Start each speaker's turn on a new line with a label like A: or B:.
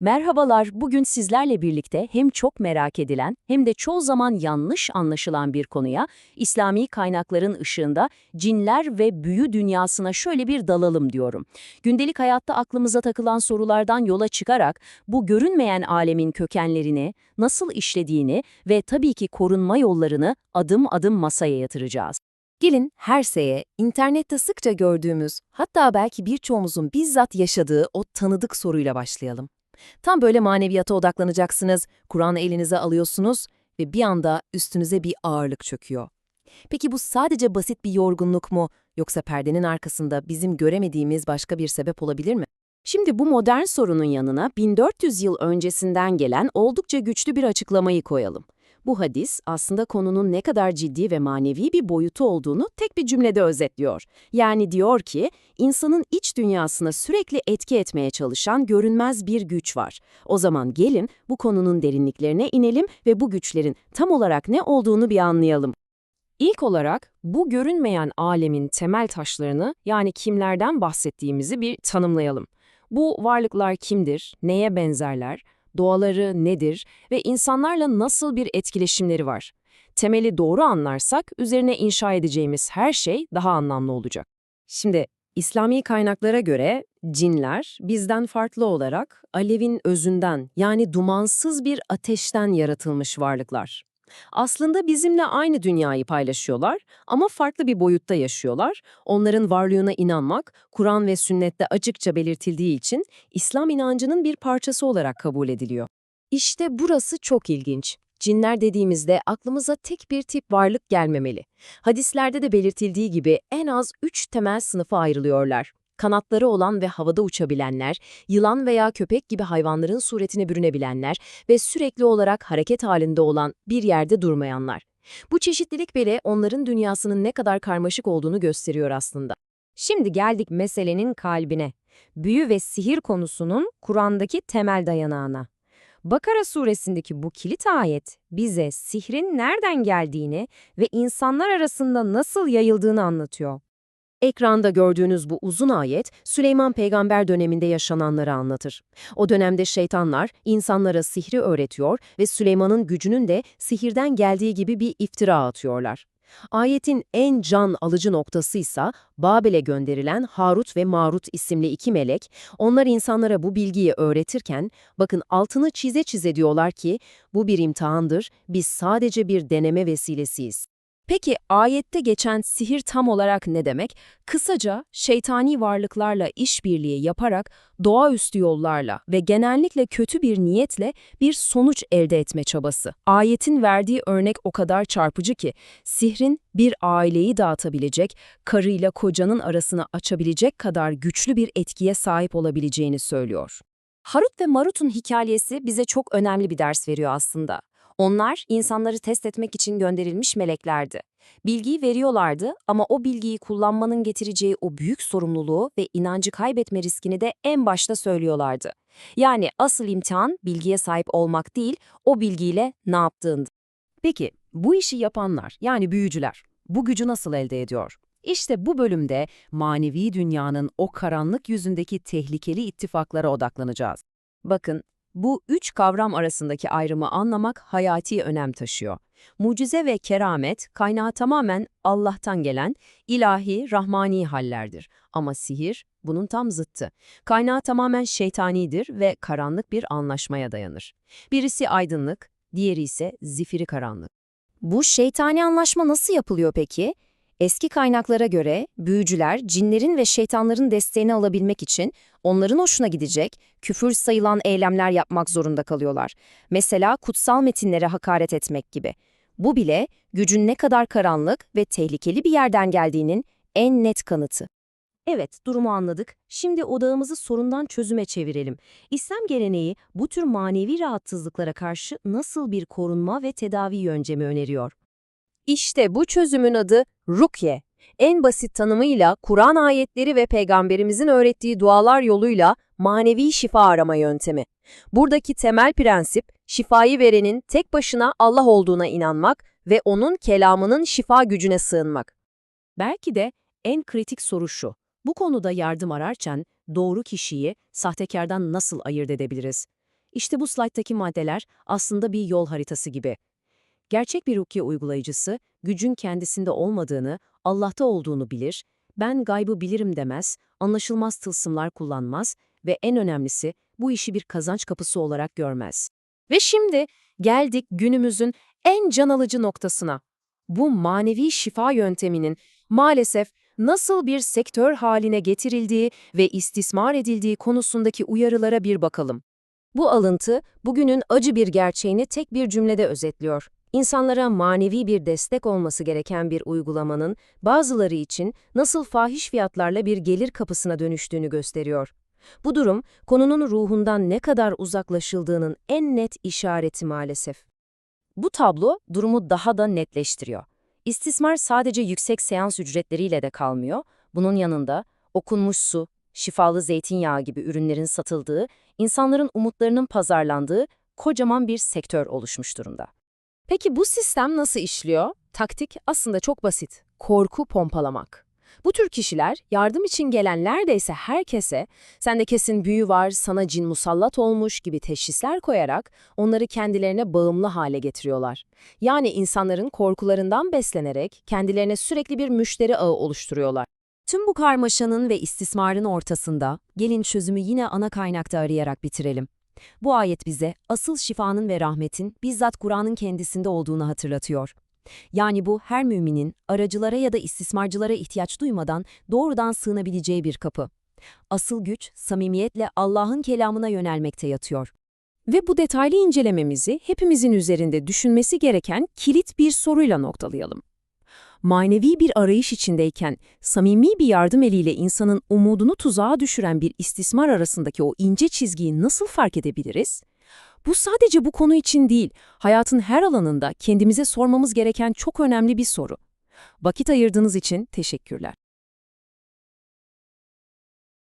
A: Merhabalar, bugün sizlerle birlikte hem çok merak edilen hem de çoğu zaman yanlış anlaşılan bir konuya, İslami kaynakların ışığında cinler ve büyü dünyasına şöyle bir dalalım diyorum. Gündelik hayatta aklımıza takılan sorulardan yola çıkarak bu görünmeyen alemin kökenlerini, nasıl işlediğini ve tabii ki korunma yollarını adım adım masaya yatıracağız.
B: Gelin her şeye, internette sıkça gördüğümüz, hatta belki birçoğumuzun bizzat yaşadığı o tanıdık soruyla başlayalım. Tam böyle maneviyata odaklanacaksınız, Kur'an'ı elinize alıyorsunuz ve bir anda üstünüze bir ağırlık çöküyor. Peki bu sadece basit bir yorgunluk mu, yoksa perdenin arkasında bizim göremediğimiz başka bir sebep olabilir mi?
A: Şimdi bu modern sorunun yanına 1400 yıl öncesinden gelen oldukça güçlü bir açıklamayı koyalım. Bu hadis aslında konunun ne kadar ciddi ve manevi bir boyutu olduğunu tek bir cümlede özetliyor. Yani diyor ki, insanın iç dünyasına sürekli etki etmeye çalışan görünmez bir güç var. O zaman gelin bu konunun derinliklerine inelim ve bu güçlerin tam olarak ne olduğunu bir anlayalım. İlk olarak bu görünmeyen alemin temel taşlarını yani kimlerden bahsettiğimizi bir tanımlayalım. Bu varlıklar kimdir, neye benzerler, doğaları nedir ve insanlarla nasıl bir etkileşimleri var? Temeli doğru anlarsak üzerine inşa edeceğimiz her şey daha anlamlı olacak. Şimdi İslami kaynaklara göre cinler bizden farklı olarak alevin özünden yani dumansız bir ateşten yaratılmış varlıklar. Aslında bizimle aynı dünyayı paylaşıyorlar ama farklı bir boyutta yaşıyorlar. Onların varlığına inanmak, Kur'an ve sünnette açıkça belirtildiği için İslam inancının bir parçası olarak kabul ediliyor. İşte burası çok ilginç. Cinler dediğimizde aklımıza tek bir tip varlık gelmemeli. Hadislerde de belirtildiği gibi en az üç temel sınıfa ayrılıyorlar. Kanatları olan ve havada uçabilenler, yılan veya köpek gibi hayvanların suretine bürünebilenler ve sürekli olarak hareket halinde olan bir yerde durmayanlar. Bu çeşitlilik bile onların dünyasının ne kadar karmaşık olduğunu gösteriyor aslında.
C: Şimdi geldik meselenin kalbine. Büyü ve sihir konusunun Kur'an'daki temel dayanağına. Bakara suresindeki bu kilit ayet bize sihrin nereden geldiğini ve insanlar arasında nasıl yayıldığını anlatıyor.
A: Ekranda gördüğünüz bu uzun ayet, Süleyman peygamber döneminde yaşananları anlatır. O dönemde şeytanlar insanlara sihri öğretiyor ve Süleyman'ın gücünün de sihirden geldiği gibi bir iftira atıyorlar. Ayetin en can alıcı noktası ise Babel'e gönderilen Harut ve Marut isimli iki melek, onlar insanlara bu bilgiyi öğretirken, bakın altını çize çize diyorlar ki, bu bir imtihandır, biz sadece bir deneme vesilesiyiz. Peki ayette geçen sihir tam olarak ne demek? Kısaca şeytani varlıklarla işbirliği yaparak doğaüstü yollarla ve genellikle kötü bir niyetle bir sonuç elde etme çabası. Ayetin verdiği örnek o kadar çarpıcı ki sihrin bir aileyi dağıtabilecek, karıyla kocanın arasını açabilecek kadar güçlü bir etkiye sahip olabileceğini söylüyor.
C: Harut ve Marut'un hikayesi bize çok önemli bir ders veriyor aslında. Onlar insanları test etmek için gönderilmiş meleklerdi. Bilgiyi veriyorlardı ama o bilgiyi kullanmanın getireceği o büyük sorumluluğu ve inancı kaybetme riskini de en başta söylüyorlardı. Yani asıl imtihan bilgiye sahip olmak değil, o bilgiyle ne yaptığındı.
A: Peki bu işi yapanlar yani büyücüler bu gücü nasıl elde ediyor? İşte bu bölümde manevi dünyanın o karanlık yüzündeki tehlikeli ittifaklara odaklanacağız. Bakın bu üç kavram arasındaki ayrımı anlamak hayati önem taşıyor. Mucize ve keramet kaynağı tamamen Allah'tan gelen ilahi, rahmani hallerdir. Ama sihir bunun tam zıttı. Kaynağı tamamen şeytanidir ve karanlık bir anlaşmaya dayanır. Birisi aydınlık, diğeri ise zifiri karanlık.
C: Bu şeytani anlaşma nasıl yapılıyor peki? Eski kaynaklara göre büyücüler cinlerin ve şeytanların desteğini alabilmek için onların hoşuna gidecek, küfür sayılan eylemler yapmak zorunda kalıyorlar. Mesela kutsal metinlere hakaret etmek gibi. Bu bile gücün ne kadar karanlık ve tehlikeli bir yerden geldiğinin en net kanıtı.
A: Evet, durumu anladık. Şimdi odağımızı sorundan çözüme çevirelim. İslam geleneği bu tür manevi rahatsızlıklara karşı nasıl bir korunma ve tedavi yöntemi öneriyor?
B: İşte bu çözümün adı Rukye. En basit tanımıyla Kur'an ayetleri ve peygamberimizin öğrettiği dualar yoluyla manevi şifa arama yöntemi. Buradaki temel prensip, şifayı verenin tek başına Allah olduğuna inanmak ve onun kelamının şifa gücüne sığınmak.
A: Belki de en kritik soru şu. Bu konuda yardım ararken doğru kişiyi sahtekardan nasıl ayırt edebiliriz? İşte bu slayttaki maddeler aslında bir yol haritası gibi. Gerçek bir rukiye uygulayıcısı, gücün kendisinde olmadığını, Allah'ta olduğunu bilir, ben gaybı bilirim demez, anlaşılmaz tılsımlar kullanmaz ve en önemlisi bu işi bir kazanç kapısı olarak görmez. Ve şimdi geldik günümüzün en can alıcı noktasına. Bu manevi şifa yönteminin maalesef nasıl bir sektör haline getirildiği ve istismar edildiği konusundaki uyarılara bir bakalım. Bu alıntı bugünün acı bir gerçeğini tek bir cümlede özetliyor. İnsanlara manevi bir destek olması gereken bir uygulamanın bazıları için nasıl fahiş fiyatlarla bir gelir kapısına dönüştüğünü gösteriyor. Bu durum konunun ruhundan ne kadar uzaklaşıldığının en net işareti maalesef. Bu tablo durumu daha da netleştiriyor. İstismar sadece yüksek seans ücretleriyle de kalmıyor. Bunun yanında okunmuş su, şifalı zeytinyağı gibi ürünlerin satıldığı, insanların umutlarının pazarlandığı kocaman bir sektör oluşmuş durumda. Peki bu sistem nasıl işliyor? Taktik aslında çok basit. Korku pompalamak. Bu tür kişiler yardım için gelen neredeyse herkese sende kesin büyü var, sana cin musallat olmuş gibi teşhisler koyarak onları kendilerine bağımlı hale getiriyorlar. Yani insanların korkularından beslenerek kendilerine sürekli bir müşteri ağı oluşturuyorlar. Tüm bu karmaşanın ve istismarın ortasında gelin çözümü yine ana kaynakta arayarak bitirelim. Bu ayet bize asıl şifanın ve rahmetin bizzat Kur'an'ın kendisinde olduğunu hatırlatıyor. Yani bu her müminin aracılara ya da istismarcılara ihtiyaç duymadan doğrudan sığınabileceği bir kapı. Asıl güç samimiyetle Allah'ın kelamına yönelmekte yatıyor. Ve bu detaylı incelememizi hepimizin üzerinde düşünmesi gereken kilit bir soruyla noktalayalım. Manevi bir arayış içindeyken samimi bir yardım eliyle insanın umudunu tuzağa düşüren bir istismar arasındaki o ince çizgiyi nasıl fark edebiliriz? Bu sadece bu konu için değil, hayatın her alanında kendimize sormamız gereken çok önemli bir soru. Vakit ayırdığınız için teşekkürler.